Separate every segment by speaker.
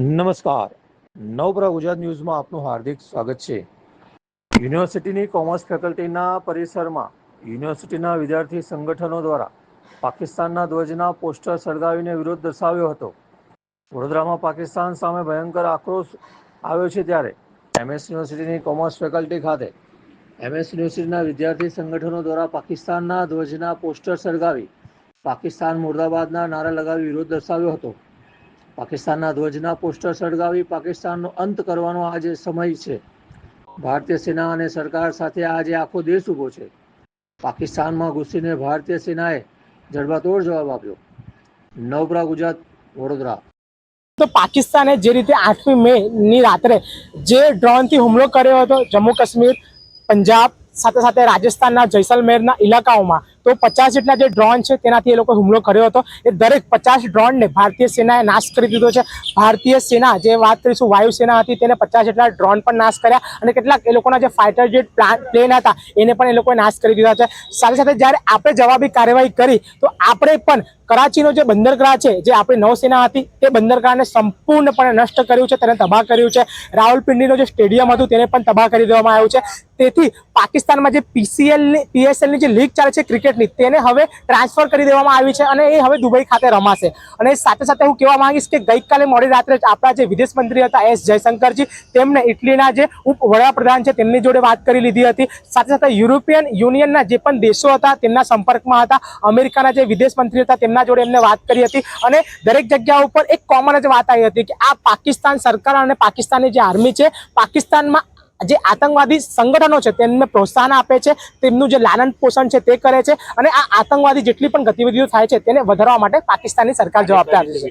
Speaker 1: નમસ્કાર. નવપ્રા ગુજરાત ન્યૂઝમાં આપનું હાર્દિક સ્વાગત છે. યુનિવર્સિટીની કોમર્સ ફેકલ્ટીના પરિસરમાં યુનિવર્સિટીના વિદ્યાર્થી સંગઠનો દ્વારા પાકિસ્તાનના ધ્વજના પોસ્ટર સળગાવીને વિરોધ દર્શાવ્યો હતો. વડોદરામાં પાકિસ્તાન સામે ભયંકર આક્રોશ આવ્યો છે ત્યારે એમએસ યુનિવર્સિટીની કોમર્સ ફેકલ્ટી ખાતે એમએસ યુનિવર્સિટીના વિદ્યાર્થી સંગઠનો દ્વારા પાકિસ્તાનના ધ્વજના પોસ્ટર સળગાવી પાકિસ્તાન મુર્દાબાદના નારા લગાવી વિરોધ દર્શાવ્યો હતો. પાકિસ્તાનના ધ્વજના પોસ્ટર સળગાવી પાકિસ્તાનનો અંત કરવાનો આજે સમય છે. ભારતીય સેના અને સરકાર સાથે આજે આખો દેશ ઊભો છે. પાકિસ્તાનમાં ઘૂસીને ભારતીય સેનાએ જડબાતોડ જવાબ આપ્યો. નવપરા ગુજરાત, વડોદરા.
Speaker 2: તો પાકિસ્તાને જે રીતે આઠમી મે ની રાત્રે જે ડ્રોનથી હુમલો કર્યો હતો, જમ્મુ કાશ્મીર, પંજાબ, સાથે સાથે રાજસ્થાનના જૈસલમેરના ઇલાકાઓમાં તો પચાસ જેટલા જે ડ્રોન છે, તેનાથી એ લોકો હુમલો કર્યો હતો. એ દરેક પચાસ ડ્રોનને ભારતીય સેનાએ નાશ કરી દીધો છે. ભારતીય સેના, જે વાત કરીશું વાયુસેના હતી, તેને પચાસ જેટલા ડ્રોન પણ નાશ કર્યા અને કેટલાક એ લોકોના જે ફાઇટર જેટ પ્લેન હતા, એને પણ એ લોકોએ નાશ કરી દીધા છે. સાથે સાથે જ્યારે આપણે જવાબી કાર્યવાહી કરી, તો આપણે પણ કરાચીનો જે બંદરગાહ છે, જે આપણી નૌસેના હતી, તે બંદરગાહને સંપૂર્ણપણે નષ્ટ કર્યું છે, તેને તબાહ કર્યું છે. રાહુલપિંડીનું જે સ્ટેડિયમ હતું, તેને પણ તબાહ કરી દેવામાં આવ્યું છે. તેથી પાકિસ્તાનમાં જે પીસીએલની પીએસએલની જે લીગ ચાલે છે ક્રિકેટની તેને હવે ટ્રાન્સફર કરી દેવામાં આવી છે અને એ હવે દુબઈ ખાતે રમાશે. અને સાથે સાથે હું કહેવા માંગીશ કે ગઈકાલે મોડી રાત્રે જ આપણા જે વિદેશ મંત્રી હતા એસ જયશંકરજી, તેમને ઇટલીના જે ઉપ વડાપ્રધાન છે તેમની જોડે વાત કરી લીધી હતી. સાથે સાથે યુરોપિયન યુનિયનના જે પણ દેશો હતા તેમના સંપર્કમાં હતા, અમેરિકાના જે વિદેશ મંત્રી હતા તેમના જોડે એમને વાત કરી હતી. અને દરેક જગ્યા ઉપર એક કોમન જ વાત આવી હતી કે આ પાકિસ્તાન સરકાર અને પાકિસ્તાનની જે આર્મી છે, પાકિસ્તાનમાં જે આતંકવાદી સંગઠનો છે તેમને પ્રોત્સાહન આપે છે, તેમનું જે લાલન પોષણ છે તે કરે છે અને આ આતંકવાદી જેટલી પણ ગતિવિધિઓ થાય છે તેને વધારવા માટે પાકિસ્તાનની સરકાર જવાબદાર છે.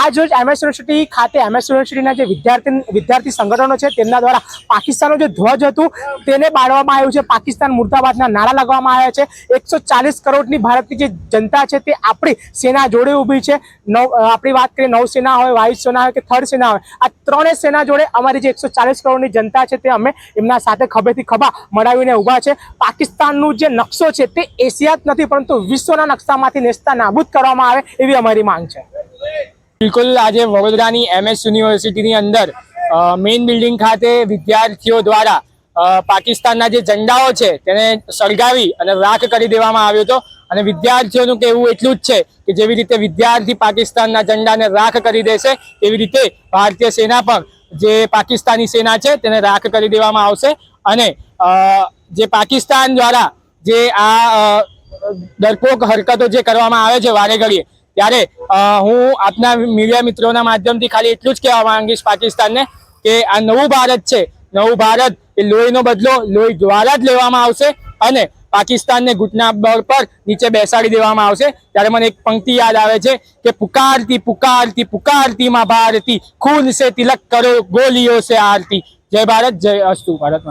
Speaker 2: આજ રોજ એમએસ યુનિવર્સિટી ખાતે એમએસ યુનિવર્સિટીના જે વિદ્યાર્થી વિદ્યાર્થી સંગઠનો છે તેમના દ્વારા પાકિસ્તાનનો જે ધ્વજ હતું તેને બાળવામાં આવ્યું છે. પાકિસ્તાન મુર્દાબાદના નારા લગાવવામાં આવ્યા છે. એકસો ચાલીસ કરોડની ભારતની જે જનતા છે તે આપણી સેના જોડે ઊભી છે. નવ આપણી વાત કરીએ નૌસેના હોય વાયુસેના હોય કે થર્ડ સેના હોય, આ ત્રણેય સેના જોડે અમારી જે એકસો ચાલીસ કરોડની જનતા છે તે અમે એમના સાથે ખભેથી ખભા મળાવીને ઊભા છે. પાકિસ્તાનનું જે નકશો છે તે એશિયા જ નથી, પરંતુ વિશ્વના નકશામાંથી નેસ્તા નાબૂદ કરવામાં આવે એવી અમારી માંગ છે.
Speaker 3: બિલકુલ, આજે વડોદરાની એમએસ યુનિવર્સિટીની અંદર મેઇન બિલ્ડિંગ ખાતે વિદ્યાર્થીઓ દ્વારા પાકિસ્તાનના જે ઝંડાઓ છે તેને સળગાવી અને રાખ કરી દેવામાં આવ્યો હતો. અને વિદ્યાર્થીઓનું કહેવું એટલું જ છે કે જેવી રીતે વિદ્યાર્થી પાકિસ્તાનના ઝંડાને રાખ કરી દેશે, એવી રીતે ભારતીય સેના પણ જે પાકિસ્તાની સેના છે તેને રાખ કરી દેવામાં આવશે અને જે પાકિસ્તાન દ્વારા જે આ ડરપોક હરકતો જે કરવામાં આવે છે વારે ઘડીએ, ત્યારે હું આપના મીડિયા મિત્રોના માધ્યમથી ખાલી એટલું જ કહેવા માંગીશ પાકિસ્તાનને કે આ નવું ભારત છે. નવું ભારત એ લોહીનો બદલો, લોહી દ્વારા જ લેવામાં આવશે અને પાકિસ્તાનને ઘૂંટના બળ પર નીચે બેસાડી દેવામાં આવશે. ત્યારે મને એક પંક્તિ યાદ આવે છે કે પુકારતી પુકારતી પુકારતી માં ભારતી, ખૂન સે તિલક કરો, ગોલીઓ સે આરતી. જય ભારત, જય અસ્તુ, ભારત